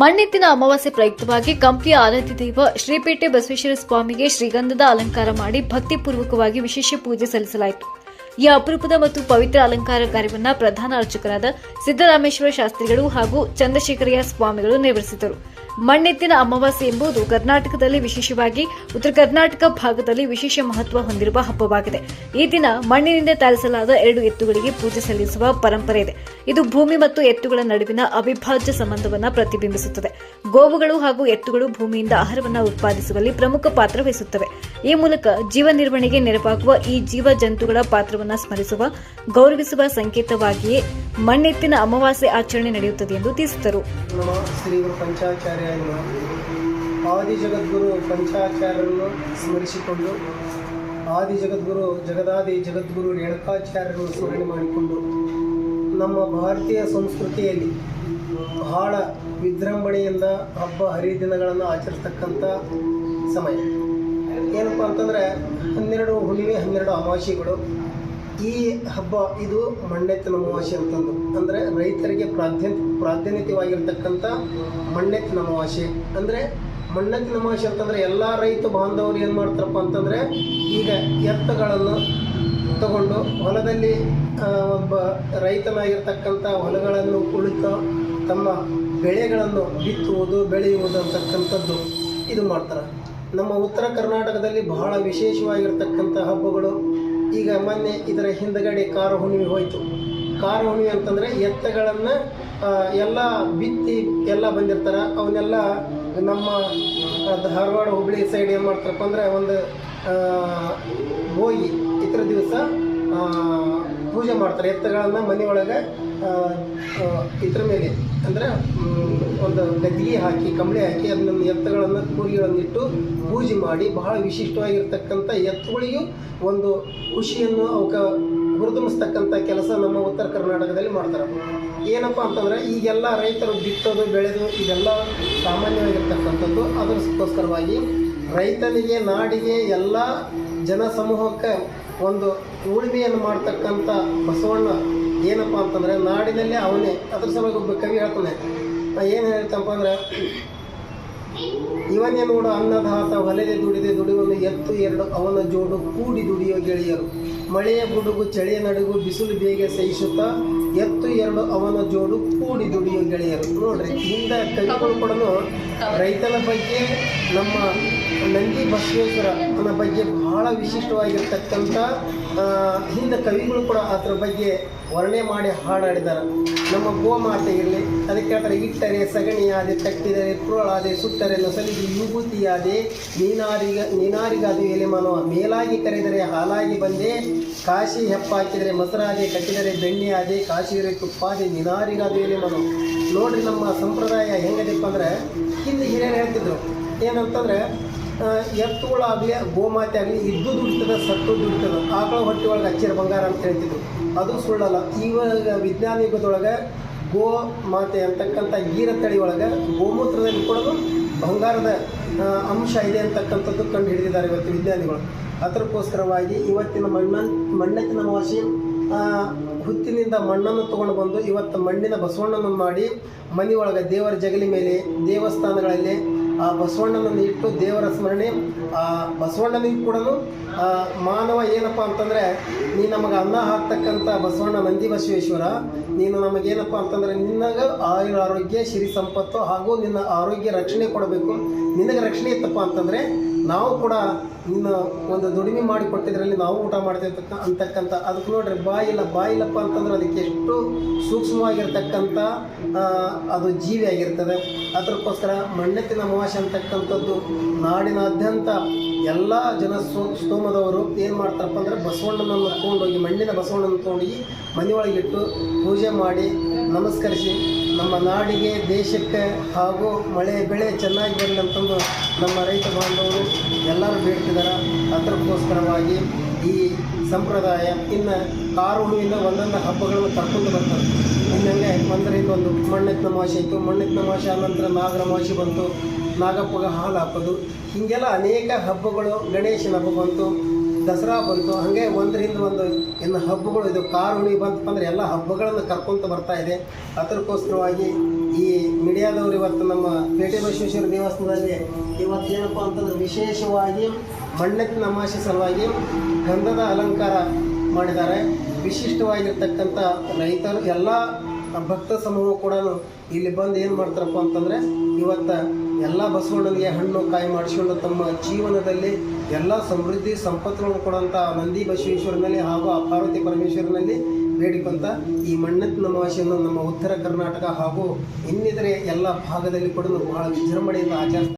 ಮಣ್ಣೆತ್ತಿನ ಅಮಾವಾಸ್ಯೆ ಪ್ರಯುಕ್ತವಾಗಿ ಕಂಪ್ಲಿಯ ಆರಾಧ್ಯ ದೈವ ಶ್ರೀಪೇಟೆ ಬಸವೇಶ್ವರ ಸ್ವಾಮಿಗೆ ಶ್ರೀಗಂಧದ ಅಲಂಕಾರ ಮಾಡಿ ಭಕ್ತಿಪೂರ್ವಕವಾಗಿ ವಿಶೇಷ ಪೂಜೆ ಸಲ್ಲಿಸಲಾಯಿತು. ಈ ಅಪರೂಪದ ಮತ್ತು ಪವಿತ್ರ ಅಲಂಕಾರ ಕಾರ್ಯವನ್ನು ಪ್ರಧಾನ ಅರ್ಚಕರಾದ ಸಿದ್ದರಾಮೇಶ್ವರ ಶಾಸ್ತ್ರಿಗಳು ಹಾಗೂ ಚಂದ್ರಶೇಖರಯ್ಯ ಸ್ವಾಮಿಗಳು ನಿರ್ವಹಿಸಿದರು ಮಣ್ಣೆತ್ತಿನ ಅಮಾವಾಸ್ಯೆ ಎಂಬುದು ಕರ್ನಾಟಕದಲ್ಲಿ ವಿಶೇಷವಾಗಿ ಉತ್ತರ ಕರ್ನಾಟಕ ಭಾಗದಲ್ಲಿ ವಿಶೇಷ ಮಹತ್ವ ಹೊಂದಿರುವ ಹಬ್ಬವಾಗಿದೆ. ಈ ದಿನ ಮಣ್ಣಿನಿಂದ ತಯಾರಿಸಲಾದ ಎರಡು ಎತ್ತುಗಳಿಗೆ ಪೂಜೆ ಸಲ್ಲಿಸುವ ಪರಂಪರೆ ಇದೆ. ಇದು ಭೂಮಿ ಮತ್ತು ಎತ್ತುಗಳ ನಡುವಿನ ಅವಿಭಾಜ್ಯ ಸಂಬಂಧವನ್ನು ಪ್ರತಿಬಿಂಬಿಸುತ್ತದೆ. ಗೋವುಗಳು ಹಾಗೂ ಎತ್ತುಗಳು ಭೂಮಿಯಿಂದ ಆಹಾರವನ್ನು ಉತ್ಪಾದಿಸುವಲ್ಲಿ ಪ್ರಮುಖ ಪಾತ್ರ ವಹಿಸುತ್ತವೆ. ಈ ಮೂಲಕ ಜೀವ ನಿರ್ವಹಣೆಗೆ ನೆರವಾಗುವ ಈ ಜೀವ ಜಂತುಗಳ ಪಾತ್ರವನ್ನು ಸ್ಮರಿಸುವ, ಗೌರವಿಸುವ ಸಂಕೇತವಾಗಿಯೇ ಮಣ್ಣೆತ್ತಿನ ಅಮಾವಾಸ್ಯೆ ಆಚರಣೆ ನಡೆಯುತ್ತದೆ ಎಂದು ತಿಳಿಸಿದರು. ಆದಿ ಜಗದ್ಗುರು ಪಂಚಾಚಾರ್ಯರನ್ನು ಸ್ಮರಿಸಿಕೊಂಡು, ಆದಿ ಜಗದ್ಗುರು ಜಗದಾದಿ ಜಗದ್ಗುರು ರೇಣುಕಾಚಾರ್ಯರನ್ನು ಸ್ಮರಣೆ ಮಾಡಿಕೊಂಡು, ನಮ್ಮ ಭಾರತೀಯ ಸಂಸ್ಕೃತಿಯಲ್ಲಿ ಬಹಳ ವಿಜೃಂಭಣೆಯಿಂದ ಹಬ್ಬ ಹರಿದಿನಗಳನ್ನು ಆಚರಿಸತಕ್ಕಂಥ ಸಮಯ. ಏನಪ್ಪ ಅಂತಂದರೆ ಹನ್ನೆರಡು ಹುಣ್ಣಿಮೆ, ಹನ್ನೆರಡು ಅಮಾವಾಸ್ಯೆಗಳು. ಈ ಹಬ್ಬ, ಇದು ಮಣ್ಣೆತ್ತಿನ ಅಮಾವಾಸ್ಯೆ ಅಂತಂದು ಅಂದರೆ ರೈತರಿಗೆ ಪ್ರಾಧ್ಯ, ಪ್ರಾಧಾನ್ಯತೆವಾಗಿರ್ತಕ್ಕಂಥ ಮಣ್ಣೆತ್ತಿನ ಅಮಾವಾಸ್ಯೆ. ಅಂದರೆ ಮಣ್ಣೆತ್ತಿನ ಅಮಾವಾಸ್ಯೆ ಅಂತಂದರೆ ಎಲ್ಲ ರೈತ ಬಾಂಧವರು ಏನು ಮಾಡ್ತಾರಪ್ಪ ಅಂತಂದರೆ ಈಗ ಎತ್ತುಗಳನ್ನು ತಗೊಂಡು ಹೊಲದಲ್ಲಿ ಒಬ್ಬ ರೈತನಾಗಿರ್ತಕ್ಕಂಥ ಹೊಲಗಳನ್ನು ಕುಳಿತು ತಮ್ಮ ಬೆಳೆಗಳನ್ನು ಬಿತ್ತುವುದು, ಬೆಳೆಯುವುದು ಅಂತಕ್ಕಂಥದ್ದು ಇದು ಮಾಡ್ತಾರೆ. ನಮ್ಮ ಉತ್ತರ ಕರ್ನಾಟಕದಲ್ಲಿ ಬಹಳ ವಿಶೇಷವಾಗಿರ್ತಕ್ಕಂಥ ಹಬ್ಬಗಳು. ಈಗ ಮೊನ್ನೆ ಇದರ ಹಿಂದಗಡೆ ಕಾರ ಹುಣ್ಣಿಮೆ ಹೋಯಿತು. ಕಾರ ಹುಣ್ಣಿಮೆ ಅಂತಂದರೆ ಎತ್ತಗಳನ್ನು ಎಲ್ಲ ಬಿತ್ತಿ ಎಲ್ಲ ಬಂದಿರ್ತಾರೆ. ಅವನ್ನೆಲ್ಲ ನಮ್ಮ ಧಾರವಾಡ ಹುಬ್ಳಿ ಸೈಡ್ ಏನು ಮಾಡ್ತಾರಪ್ಪ ಅಂದರೆ ಒಂದು ಹೋಗಿ ಇತರ ದಿವಸ ಪೂಜೆ ಮಾಡ್ತಾರೆ. ಎತ್ತುಗಳನ್ನು ಮನೆಯೊಳಗೆ ಇದ್ರ ಮೇಲೆ. ಅಂದರೆ ಒಂದು ಗದ್ದಿಗೆ ಹಾಕಿ ಕಂಬಳಿ ಹಾಕಿ, ಅದನ್ನ ಎತ್ತುಗಳನ್ನು ಕೂರಿಗಳನ್ನಿಟ್ಟು ಪೂಜೆ ಮಾಡಿ, ಬಹಳ ವಿಶಿಷ್ಟವಾಗಿರ್ತಕ್ಕಂಥ ಎತ್ತುಗಳಿಗೂ ಒಂದು ಖುಷಿಯನ್ನು ಅವಕ್ಕೆ ಹುರಿದುಂಬಿಸ್ತಕ್ಕಂಥ ಕೆಲಸ ನಮ್ಮ ಉತ್ತರ ಕರ್ನಾಟಕದಲ್ಲಿ ಮಾಡ್ತಾರೆ. ಏನಪ್ಪ ಅಂತಂದರೆ, ಈಗೆಲ್ಲ ರೈತರು ಬಿತ್ತೋದು, ಬೆಳೆದು, ಇದೆಲ್ಲ ಸಾಮಾನ್ಯವಾಗಿರ್ತಕ್ಕಂಥದ್ದು. ಅದಕ್ಕೋಸ್ಕರವಾಗಿ ರೈತನಿಗೆ, ನಾಡಿಗೆ ಎಲ್ಲ ಜನಸಮೂಹಕ್ಕೆ ಒಂದು ಉಳುಮೆಯನ್ನು ಮಾಡ್ತಕ್ಕಂಥ ಬಸವಣ್ಣ ಏನಪ್ಪ ಅಂತಂದರೆ ನಾಡಿನಲ್ಲೇ ಅವನೇ. ಅದ್ರ ಸಲುವಾಗಿ ಒಬ್ಬ ಕವಿ ಹೇಳ್ತಾನೆ. ಏನು ಹೇಳ್ತಪ್ಪ ಅಂದರೆ ಇವನೇ ನೋಡು ಅನ್ನದಾತ ಹೊಲೆದೆ ದುಡಿದೆ ದುಡಿಯುವನು ಎತ್ತು ಎರಡು, ಅವನ ಜೋಡು ಕೂಡಿ ದುಡಿಯೋ ಗೆಳೆಯರು. ಮಳೆಯ ಗುಡುಗು, ಚಳಿಯ ನಡುಗು, ಬಿಸಿಲು ಬೇಗ ಸಹಿಸುತ್ತಾ ಎತ್ತು ಎರಡು, ಅವನ ಜೋಡು ಕೂಡಿ ದುಡಿಯೋ ಗೆಳೆಯರು. ನೋಡ್ರಿ ಇಂದ ಕವಿಗಳು ಕೂಡ ರೈತನ ಬಗ್ಗೆ, ನಮ್ಮ ನಂದಿ ಬಸವೇಶ್ವರ ಅವನ ಬಗ್ಗೆ ಬಹಳ ವಿಶಿಷ್ಟವಾಗಿರ್ತಕ್ಕಂಥ ಹಿಂದೆ ಕವಿಗಳು ಕೂಡ ಅದ್ರ ಬಗ್ಗೆ ವರ್ಣೆ ಮಾಡಿ ಹಾಡಾಡಿದ್ದಾರೆ. ನಮ್ಮ ಗೋಮಾತೆ ಇರಲಿ, ಅದಕ್ಕೆ ಹೇಳ್ತಾರೆ, ಇಟ್ಟರೆ ಸಗಣಿಯಾದೆ, ತಟ್ಟಿದರೆ ಕುರುಳಾದೆ ಸುಟ್ಟರೆ ನೊಸಲಿಗೆ ವಿಭೂತಿಯಾದೆ, ನೀನಾರಿಗ, ನೀನಾರಿಗಾದು ಎಲೆ ಮಾನವ ಮೇಲಾಗಿ ಕರೆದರೆ ಹಾಲಾಗಿ ಬಂದೆ, ಕಾಶಿ ಹೆಪ್ಪಾಕಿದರೆ ಮೊಸರಾದೆ, ಕಟ್ಟಿದರೆ ಬೆಣ್ಣೆಯಾದೆ ಕಾಶಿರೆ ತುಪ್ಪಾದೆ, ನೀನಾರಿಗಾದು ಎಲೆ ಮಾನವ ನೋಡ್ರಿ ನಮ್ಮ ಸಂಪ್ರದಾಯ ಹೆಂಗದಪ್ಪ ಅಂದ್ರೆ, ಹಿಂದೆ ಹಿರಿಯರು ಹೇಳ್ತಿದ್ರು, ಏನಂತಂದ್ರೆ ಎತ್ತುಗಳಾಗಲಿ ಗೋಮಾತೆ ಆಗಲಿ ಇದ್ದು ದುಡಿತದ, ಸತ್ತು ದುಡಿತದ, ಆಕಳ ಹೊಟ್ಟೆ ಒಳಗೆ ಹಚ್ಚಿರ ಬಂಗಾರ ಅಂತ ಹೇಳ್ತಿದ್ರು. ಅದು ಸುಳ್ಳಲ್ಲ. ಇವಾಗ ವಿಜ್ಞಾನ ಯುಗದೊಳಗೆ ಗೋ ಮಾತೆ ಅಂತಕ್ಕಂಥ ಗೀರ ತಳಿ ಒಳಗೆ ಗೋಮೂತ್ರದಲ್ಲಿ ಕೂಡ ಬಂಗಾರದ ಅಂಶ ಇದೆ ಅಂತಕ್ಕಂಥದ್ದು ಕಂಡು ಹಿಡಿದಿದ್ದಾರೆ ಇವತ್ತು ವಿಜ್ಞಾನಿಗಳು. ಅದಕ್ಕೋಸ್ಕರವಾಗಿ ಇವತ್ತಿನ ಮಣ್ಣ, ಮಣ್ಣೆತ್ತಿನ ವಾಸಿ ಹುತ್ತಿನಿಂದ ಮಣ್ಣನ್ನು ತಗೊಂಡು ಬಂದು ಇವತ್ತು ಮಣ್ಣಿನ ಬಸವಣ್ಣನನ್ನು ಮಾಡಿ ಮನೆಯೊಳಗೆ ದೇವರ ಜಗಲಿ ಮೇಲೆ, ದೇವಸ್ಥಾನಗಳಲ್ಲಿ ಆ ಬಸವಣ್ಣನನ್ನು ಇಟ್ಟು ದೇವರ ಸ್ಮರಣೆ, ಆ ಬಸವಣ್ಣನಿಗೆ ಕೂಡ ಮಾನವ ಏನಪ್ಪ ಅಂತಂದರೆ ನೀ ನಮಗೆ ಅನ್ನ ಹಾಕ್ತಕ್ಕಂಥ ಬಸವಣ್ಣ ನಂದಿ ಬಸವೇಶ್ವರ ನೀನು ನಮಗೇನಪ್ಪ ಅಂತಂದರೆ, ನಿನ್ನಗೆ ಆಯುರ ಆರೋಗ್ಯ, ಸಿರಿ ಸಂಪತ್ತು ಹಾಗೂ ನಿನ್ನ ಆರೋಗ್ಯ ರಕ್ಷಣೆ ಕೊಡಬೇಕು. ನಿನಗೆ ರಕ್ಷಣೆ ಇತ್ತಪ್ಪ ಅಂತಂದರೆ, ನಾವು ಕೂಡ ನಿನ್ನ ಒಂದು ದುಡಿಮೆ ಮಾಡಿ ಕೊಟ್ಟಿದ್ರಲ್ಲಿ ನಾವು ಊಟ ಮಾಡ್ತಿರ್ತಕ್ಕ, ಅಂತಕ್ಕಂಥ, ಅದಕ್ಕೆ ನೋಡ್ರಿ ಬಾಯಿಲ್ಲ ಬಾಯಿಲ್ಲಪ್ಪ ಅಂತಂದ್ರೆ ಅದಕ್ಕೆ ಎಷ್ಟು ಸೂಕ್ಷ್ಮವಾಗಿರ್ತಕ್ಕಂಥ ಅದು ಜೀವಿ ಆಗಿರ್ತದೆ ಅದಕ್ಕೋಸ್ಕರ ಮಣ್ಣೆತ್ತಿನ ಅಮಾವಾಸ್ಯೆ ಅಂತಕ್ಕಂಥದ್ದು ನಾಡಿನಾದ್ಯಂತ ಎಲ್ಲ ಜನ ಸ್ತೋಮದವರು ಏನು ಮಾಡ್ತಾರಪ್ಪ ಅಂದರೆ ಬಸವಣ್ಣನನ್ನು ತೊಗೊಂಡೋಗಿ ಮಣ್ಣಿನ ಬಸವಣ್ಣನ ತೊಗೊಂಡೋಗಿ ಮನೆಯೊಳಗಿಟ್ಟು ಪೂಜೆ ಮಾಡಿ ನಮಸ್ಕರಿಸಿ ನಮ್ಮ ನಾಡಿಗೆ, ದೇಶಕ್ಕೆ ಹಾಗೂ ಮಳೆ, ಬೆಳೆ ಚೆನ್ನಾಗಿ ಬರಲಿ ಅಂತಂದು ನಮ್ಮ ರೈತ ಬಾಂಧವರು ಎಲ್ಲರೂ ಬೇಡ್ತಿದ್ದಾರೆ ಅದಕ್ಕೋಸ್ಕರವಾಗಿ ಈ ಸಂಪ್ರದಾಯ, ಇನ್ನು ಕಾರು ಹುಡುಗಿಂದ ಒಂದೊಂದು ಹಬ್ಬಗಳನ್ನು ಕರ್ಕೊಂಡು ಬರ್ತಾರೆ ಇನ್ನಂಗೆ ಒಂದರಿಂದ ಒಂದು ಮಣ್ಣೆತ್ತಿನ ಮಾಸೆ ಇತ್ತು. ಮಣ್ಣೆತ್ತಿನ ಮಾಸೆ ಆದ ನಂತರ ನಾಗರ ಮಾಸೆ ಬಂತು. ನಾಗಪ್ಪಗೆ ಹಾಲು ಹಾಕೋದು. ಹೀಗೆಲ್ಲ ಅನೇಕ ಹಬ್ಬಗಳು ಗಣೇಶನ ಹಬ್ಬ ಬಂತು, ದಸರಾ ಬಂತು. ಹಾಗೆ ಒಂದರಿಂದ ಒಂದು ಇನ್ನು ಹಬ್ಬಗಳು ಇದು ಕಾರು ಹುಣ್ಣಿಮೆ ಬಂತಪ್ಪ ಅಂದರೆ ಎಲ್ಲ ಹಬ್ಬಗಳನ್ನು ಕರ್ಕೊಂತ ಬರ್ತಾ ಇದೆ. ಅದಕ್ಕೋಸ್ಕರವಾಗಿ ಈ ಮೀಡಿಯಾದವರು ಇವತ್ತು ನಮ್ಮ ಪೇಟೆ ಬಸವೇಶ್ವರ ದೇವಸ್ಥಾನದಲ್ಲಿ ಇವತ್ತೇನಪ್ಪ ಅಂತಂದ್ರೆ ವಿಶೇಷವಾಗಿ ಮಣ್ಣೆತ್ತಿನ ನಮಾಶಿ ಸಲುವಾಗಿ ಗಂಧದ ಅಲಂಕಾರ ಮಾಡಿದ್ದಾರೆ. ವಿಶಿಷ್ಟವಾಗಿರ್ತಕ್ಕಂಥ ರೈತರು, ಎಲ್ಲ ಭಕ್ತ ಸಮೂಹ ಕೂಡ ಇಲ್ಲಿ ಬಂದು ಏನು ಮಾಡ್ತಾರಪ್ಪ ಅಂತಂದರೆ ಇವತ್ತು ಎಲ್ಲ ಬಸವಣ್ಣನಿಗೆ ಹಣ್ಣು ಕಾಯಿ ಮಾಡಿಸ್ಕೊಂಡು ತಮ್ಮ ಜೀವನದಲ್ಲಿ ಎಲ್ಲ ಸಮೃದ್ಧಿ, ಸಂಪತ್ತುಗಳನ್ನು ಕೊಡುವಂಥ ನಂದಿ ಬಸವೇಶ್ವರನಲ್ಲಿ ಹಾಗೂ ಆ ಪಾರ್ವತಿ ಪರಮೇಶ್ವರನಲ್ಲಿ ಬೇಡಿಕೊಂತ ಈ ಮಣ್ಣೆತ್ತಿನ ಅಮಾವಾಸ್ಯೆಯನ್ನು ನಮ್ಮ ಉತ್ತರ ಕರ್ನಾಟಕ ಹಾಗೂ ಇನ್ನಿತರೆ ಎಲ್ಲ ಭಾಗದಲ್ಲಿ ಕೂಡ ಬಹಳ ವಿಜೃಂಭಣೆಯಿಂದ ಆಚರಿಸ್ತಾರೆ